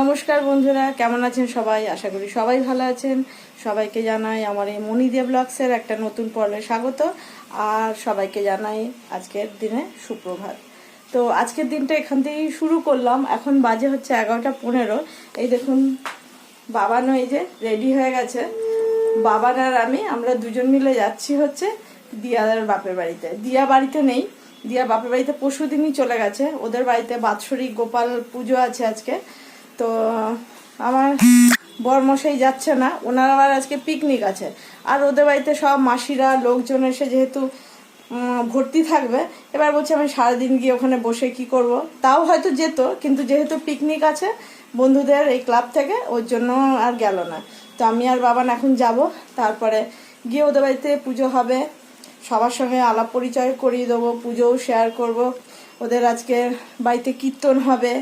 নমস্কার বন্ধুরা, কেমন আছেন সবাই? আশা করি সবাই ভালো আছেন। সবাইকে জানাই আমার এই মনিদিয়া ব্লগসের একটা নতুন পর্বে স্বাগত, আর সবাইকে জানাই আজকের দিনে সুপ্রভাত। তো আজকের দিনটা এখান থেকেই শুরু করলাম। এখন বাজে হচ্ছে এগারোটা পনেরো। এই দেখুন বাবানও এই যে, রেডি হয়ে গেছে। বাবার আর আমি, আমরা দুজন মিলে যাচ্ছি হচ্ছে দিয়ার বাপের বাড়িতে। দিয়া বাড়িতে নেই। দিয়া বাপের বাড়িতে পরশু দিনই চলে গেছে। ওদের বাড়িতে বাৎসরিক গোপাল পুজো আছে আজকে। তো, আমার বরমশাই যাচ্ছে না। ওনার আবার আজকে পিকনিক আছে। আর ওদের বাড়িতে সব মাসিরা, লোকজন এসে যেহেতু ভর্তি থাকবে, এবার বলছে আমি সারাদিন গিয়ে ওখানে বসে কি করব। তাও হয়তো যেত, কিন্তু যেহেতু পিকনিক আছে বন্ধুদের এই ক্লাব থেকে, ওর জন্য আর গেল না। তো আমি আর বাবান এখন যাব। তারপরে গিয়ে ওদের বাড়িতে পুজো হবে। সবার সঙ্গে আলাপ পরিচয় করিয়ে দেবো, পুজোও শেয়ার করব। ওদের আজকে বাড়িতে কীর্তন হবে।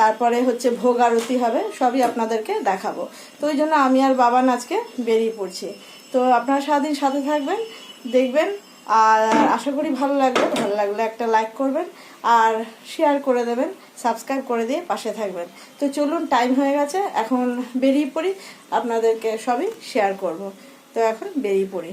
তারপরে হচ্ছে ভোগ আরতি হবে, সবই আপনাদেরকে দেখাবো। তো ওই জন্য আমি আর বাবান আজকে বেরিয়ে পড়ছি। তো আপনারা সারাদিন সাথে থাকবেন, দেখবেন, আর আশা করি ভালো লাগবে। ভালো লাগলে একটা লাইক করবেন, আর শেয়ার করে দেবেন সাবস্ক্রাইব করে দিয়ে পাশে থাকবেন। তো চলুন টাইম হয়ে গেছে, এখন বেরিয়ে পড়ি, আপনাদেরকে সবই শেয়ার করব। তো এখন বেরিয়ে পড়ি।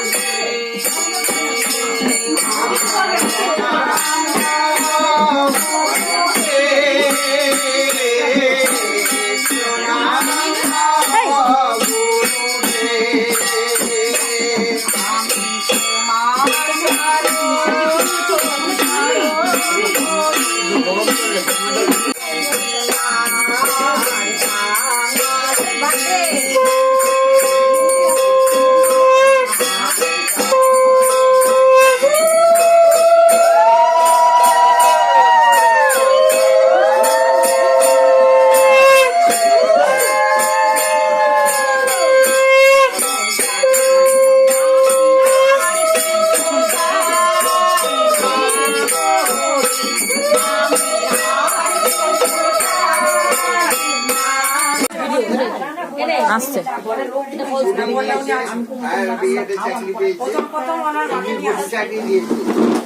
আর পেয়েছে এমনি বসে চাকরি দিয়েছে। আমার ছেলে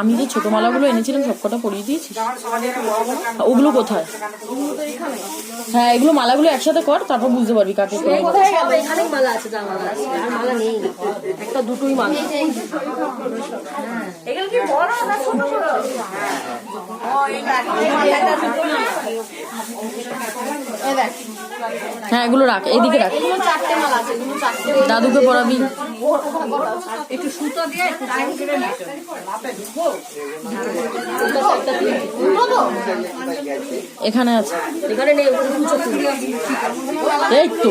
আমি যে ছোট মালাগুলো এনেছিলাম, সবকটা পরিয়ে দিয়েছি। ওগুলো কোথায়? হ্যাঁ এগুলো মালাগুলো একসাথে কর, তারপর বুঝতে পারবি কাকে মালা আছে মালা মালা একটা দুটোই মালা মালা আছে এগুলো রাখ দাদুকে রাখ একটু সুতো দিয়ে একটু টাইম করে এখানে আছে। এখানে নেই এই তো।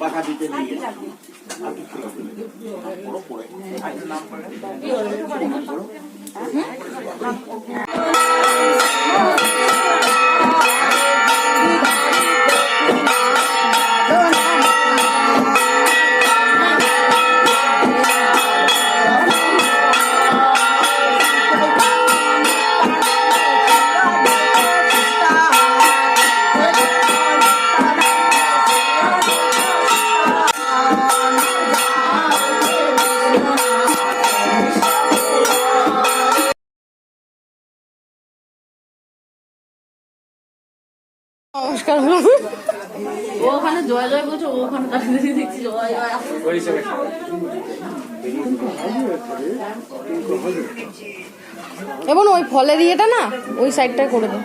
পাখা দিতে নিয়ে নমস্কার। ওখানে এবং ওই ফলের ইয়েটা না, ওই সাইডটায় করে দে।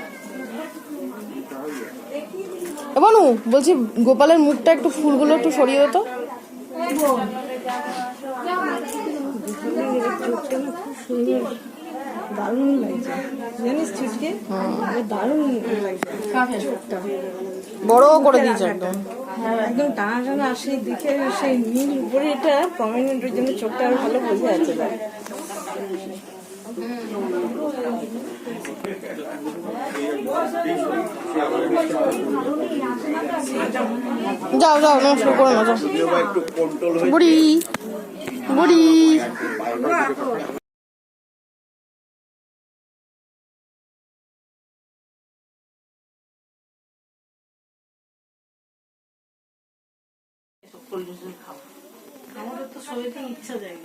এবং বলছি গোপালের মুখটা একটু ফুলগুলো একটু সরিয়ে দে তো। দারুণ লাগছে। জানিস চুচকে দারুণ লাগছে। বড় করে দিয়েছে একদম হ্যাঁ, একদম। টানা টানা আর সেই দিকে সেই নীল উপরে এটা প্রমিনেন্টের জন্য চোখটা আরও ভালো বোঝা যাচ্ছে। যাও যাও নমস্কার করে না যাও। একটু বুড়ি বুড়ি আমাদের তো শরীরে ইচ্ছা যায়।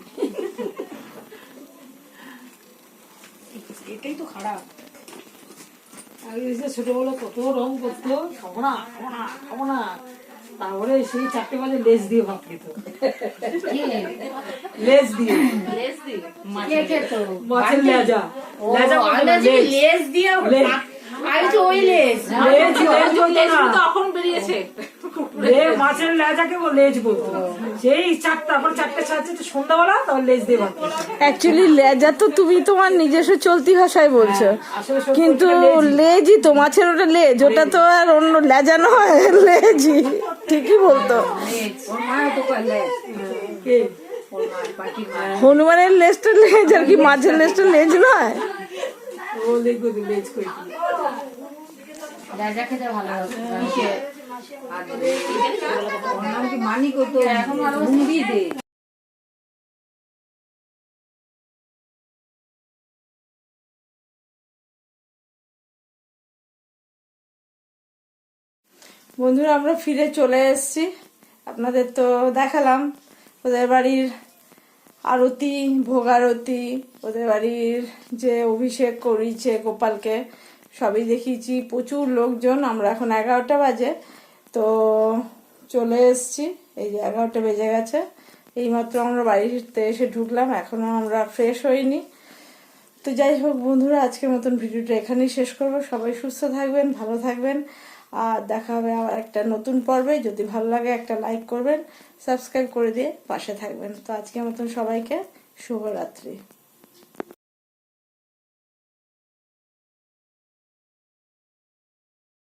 এটাই তো খারাপ। আগে এসে ছোটবেলা কত রং করতো খাব না খাব না খাব না। তারপরে সেই চারটে বাজে লেস দিয়ে ভাত খেত। লেস দিয়ে। মাছের লেজা লেজা। লেজ দিয়ে ওই বলতো না। তখন লে- মাছের লেজাকে ও লেজ বলতো। সেই চারটা তারপর চারটে সাজছে তো সন্ধ্যাবেলা তারপর লেজ দিয়ে অ্যাকচুয়ালি লেজা তো তুমি তোমার নিজস্ব চলতি ভাষায় বলছো। কিন্তু বলতে লেজই। তো মাছের ওটা লেজ। ওটা তো আর অন্য লেজা নয় লেজই। ঠিকই বলতো। কে? হনুমানের লেজটা লেজ আর কি মাছের লেজটা লেজ নয়। লেজ কই? রাজা খেতে ভালো বন্ধুরা, আমরা ফিরে চলে এসেছি। আপনাদের তো দেখালাম, ওদের বাড়ির আরতি, ভোগারতি, ওদের বাড়ির যে অভিষেক করিয়েছে গোপালকে, সবই দেখিয়েছি। প্রচুর লোকজন, আমরা এখন এগারোটা বাজে। তো চলে এসেছি। এই যে এগারোটা বেজে গেছে। এইমাত্র আমরা বাড়িতে এসে ঢুকলাম। এখনও আমরা ফ্রেশ হইনি। তো যাই হোক বন্ধুরা, আজকের মতন ভিডিওটা এখানেই শেষ করব। সবাই সুস্থ থাকবেন, ভালো থাকবেন। আর দেখা হবে আবার একটা নতুন পর্বে। যদি ভালো লাগে একটা লাইক করবেন, সাবস্ক্রাইব করে দিয়ে পাশে থাকবেন। তো আজকের মতন সবাইকে শুভরাত্রি।